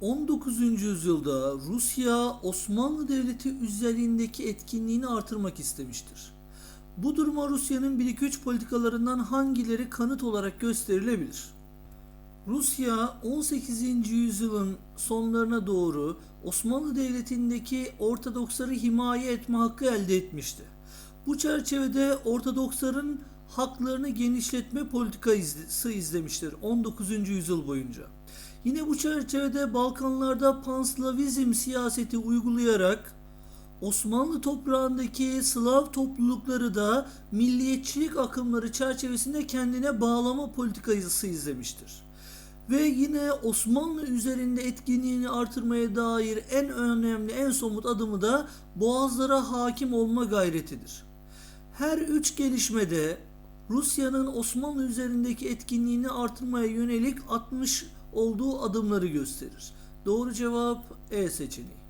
19. yüzyılda Rusya Osmanlı Devleti üzerindeki etkinliğini artırmak istemiştir. Bu duruma Rusya'nın 1-2-3 politikalarından hangileri kanıt olarak gösterilebilir? Rusya 18. yüzyılın sonlarına doğru Osmanlı Devleti'ndeki Ortodoksları himaye etme hakkı elde etmişti. Bu çerçevede Ortodoksların haklarını genişletme politikası izlemiştir 19. yüzyıl boyunca. Yine bu çerçevede Balkanlarda Panslavizm siyaseti uygulayarak Osmanlı toprağındaki Slav toplulukları da milliyetçilik akımları çerçevesinde kendine bağlama politikası izlemiştir. Ve yine Osmanlı üzerinde etkinliğini artırmaya dair en önemli, en somut adımı da boğazlara hakim olma gayretidir. Her üç gelişmede Rusya'nın Osmanlı üzerindeki etkinliğini artırmaya yönelik atmış olduğu adımları gösterir. Doğru cevap E seçeneği.